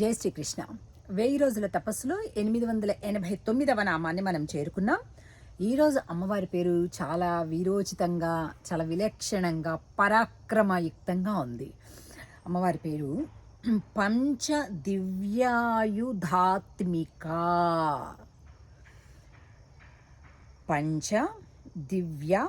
జై శ్రీకృష్ణ. వెయ్యి రోజుల తపస్సులో ఎనిమిది వందల ఎనభై తొమ్మిదవ నామాన్ని మనం చేరుకున్నాం. ఈరోజు అమ్మవారి పేరు చాలా వీరోచితంగా చాలా విలక్షణంగా పరాక్రమయుక్తంగా ఉంది. అమ్మవారి పేరు పంచ దివ్యాయుధాత్మిక పంచ దివ్య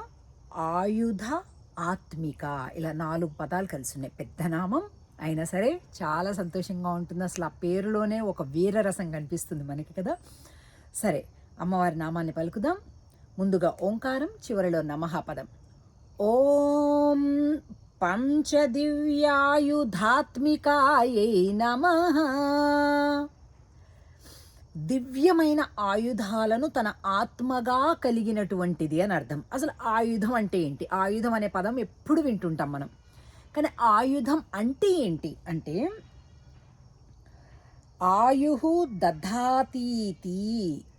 ఆయుధ ఆత్మిక ఇలా నాలుగు పదాలు కలిసి ఉన్నాయి. పెద్ద నామం అయినా సరే చాలా సంతోషంగా ఉంటుంది. అసలు ఆ పేరులోనే ఒక వీరరసం కనిపిస్తుంది మనకి కదా. సరే అమ్మవారి నామాన్ని పలుకుదాం. ముందుగా ఓంకారం చివరిలో నమః పదం ఓం పంచదివ్యాయుధాత్మికాయై నమః. దివ్యమైన ఆయుధాలను తన ఆత్మగా కలిగినటువంటిది అని అర్థం. అసలు ఆయుధం అంటే ఏంటి? ఆయుధం అనే పదం ఎప్పుడు వింటుంటాం మనం? కానీ ఆయుధం అంటే ఏంటి? అంటే ఆయు దధాతీతి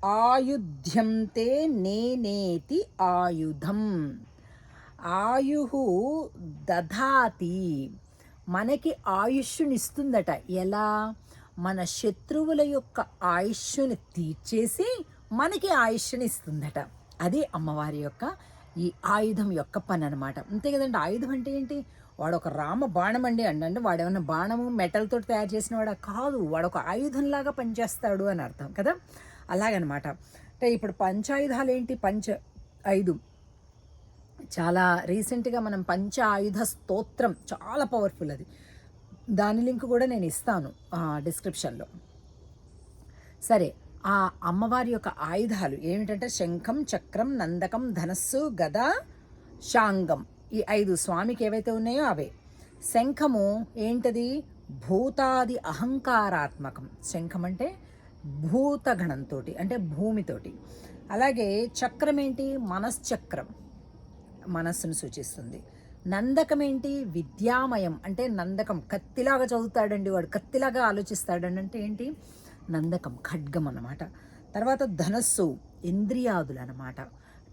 ఆయుధ్యంతే నేనేతి ఆయుధం. ఆయు దధాతి మనకి ఆయుష్నిస్తుందట ఎలా? మన శత్రువుల యొక్క ఆయుష్ని తీర్చేసి మనకి ఆయుష్ని ఇస్తుందట అది అమ్మవారి యొక్క ఈ ఆయుధం యొక్క పని అనమాట అంతే కదండి. ఆయుధం అంటే ఏంటి? వాడు ఒక రామ బాణం అండి అంటే వాడు ఏమన్నా బాణము మెటల్తో తయారు చేసిన వాడు కాదు వాడు ఒక ఆయుధంలాగా పనిచేస్తాడు అని అర్థం కదా? అలాగనమాట. అంటే ఇప్పుడు పంచాయుధాలు ఏంటి పంచ ఐదు. చాలా రీసెంట్గా మనం పంచ ఆయుధ స్తోత్రం చాలా పవర్ఫుల్ అది. దాని లింక్ కూడా నేను ఇస్తాను డిస్క్రిప్షన్లో సరే ఆ అమ్మవారి యొక్క ఆయుధాలు ఏమిటంటే శంఖం చక్రం నందకం ధనస్సు గద శాంగం. ఈ ఐదు స్వామికి ఏవైతే ఉన్నాయో అవే. శంఖము ఏంటది? భూతాది అహంకారాత్మకం. శంఖం అంటే భూతగణంతో అంటే భూమితోటి. అలాగే చక్రం ఏంటి? మనశ్చక్రం. మనస్సును సూచిస్తుంది. నందకం ఏంటి విద్యామయం. అంటే నందకం. కత్తిలాగా చదువుతాడండి వాడు. కత్తిలాగా ఆలోచిస్తాడండి అంటే ఏంటి? నందకం ఖడ్గం అన్నమాట. తర్వాత ధనస్సు ఇంద్రియాదులు అన్నమాట.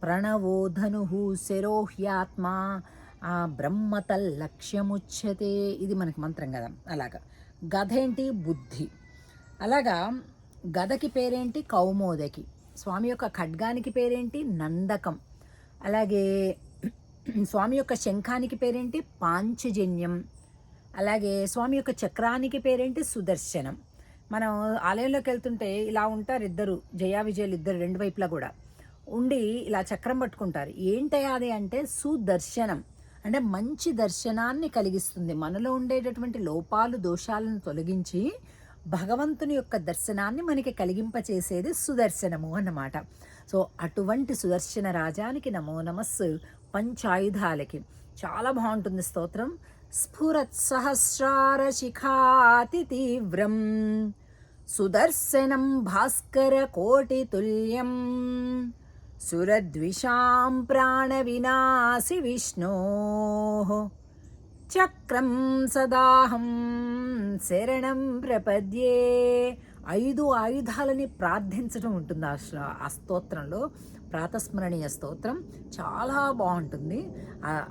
ప్రణవో ధను శరోహ్యాత్మ ఆ బ్రహ్మతల్ లక్ష్యముచ్యతే ఇది మనకి మంత్రం కదా అలాగా. గధ ఏంటి బుద్ధి. అలాగా గదకి పేరేంటి? కౌమోదకి. స్వామి యొక్క ఖడ్గానికి పేరేంటి? నందకం. అలాగే స్వామి యొక్క శంఖానికి పేరేంటి? పాంచజన్యం. అలాగే స్వామి యొక్క చక్రానికి పేరేంటి? సుదర్శనం. మనం ఆలయంలోకి వెళ్తుంటే ఇలా ఉంటారు ఇద్దరు జయా విజయలు ఇద్దరు రెండు వైపులా కూడా. ఉండి ఇలా చక్రం పట్టుకుంటారు. ఏంటయ్యా అది అంటే సుదర్శనం. అంటే మంచి దర్శనాన్ని కలిగిస్తుంది. మనలో ఉండేటటువంటి లోపాలు దోషాలను తొలగించి భగవంతుని యొక్క దర్శనాన్ని మనకి కలిగింపచేసేది సుదర్శనము అన్నమాట. సో అటువంటి సుదర్శన రాజానికి నమో నమస్సు పంచాయుధాలకి. చాలా బాగుంటుంది స్తోత్రం. స్ఫురత్ సహస్రార శిఖాతి తీవ్రం. సుదర్శనం భాస్కర కోటి తుల్యం. సురద్విషాం ప్రాణ వినాశి విష్ణో చక్రం సదాహం శరణం ప్రపద్యే ఐదు ఆయుధాలని ప్రార్థించడం ఉంటుంది ఆ ఆ స్తోత్రంలో. ప్రాతస్మరణీయ స్తోత్రం చాలా బాగుంటుంది.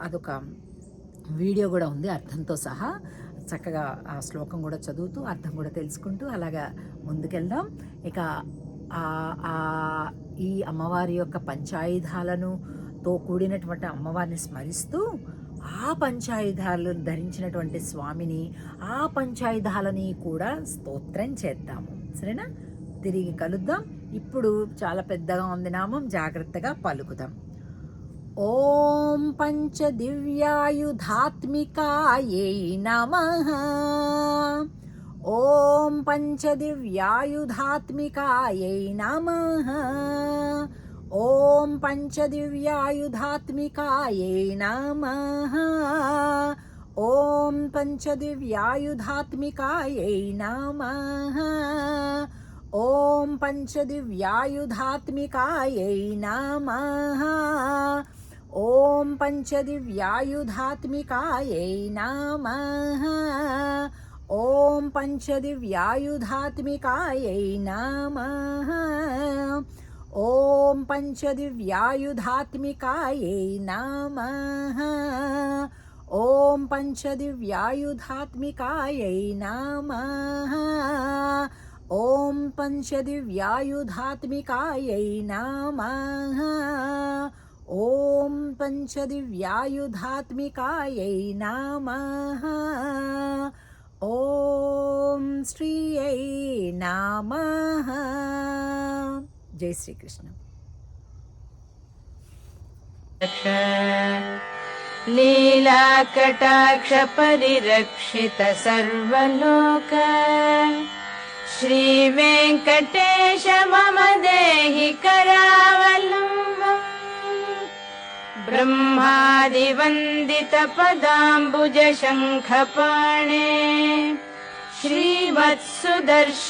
అదొక వీడియో కూడా ఉంది అర్థంతో సహా. చక్కగా ఆ శ్లోకం కూడా చదువుతూ అర్థం కూడా తెలుసుకుంటూ అలాగా ముందుకెళ్దాం. ఇక ఈ అమ్మవారి యొక్క పంచాయుధాలను తో కూడినటువంటి అమ్మవారిని స్మరిస్తూ ఆ పంచాయుధాలను ధరించినటువంటి స్వామిని ఆ పంచాయుధాలని కూడా స్తోత్రం చేద్దాము. సరేనా? తిరిగి కలుద్దాం. ఇప్పుడు చాలా పెద్దగా ఉంది నామం జాగ్రత్తగా పలుకుదాం. ఓం పంచ దివ్యాయుధాత్మికాయై నమః. ओम पंच दिव्यायुधात्मिकाय नमः। ॐ पञ्चदिव्यायुधात्मिकायै नमः। ॐ पञ्चदिव्यायुधात्मिकायै नमः। ॐ पञ्चदिव्यायुधात्मिकायै नमः। पंच दिव्यायुधात्मिकाय नमः। ॐ पञ्चदिव्यायुधात्मिकायै नमः। ॐ पञ्चदिव्यायुधात्मिकायै नमः। ॐ पञ्चदिव्यायुधात्मिकायै नमः। ॐ पञ्चदिव्यायुधात्मिकायै नमः। ॐ पञ्चदिव्यायुधात्मिकायै नमः। ॐ श्रियै नामः। जय श्रीकृष्ण। लीलाकटाक्षपरिरक्षित सर्वलोक। श्रीवेङ्कटेश मम देहि करावलम् वन्दितपदाम्बुजशङ्खपाणे श्रीवत्सुदर्श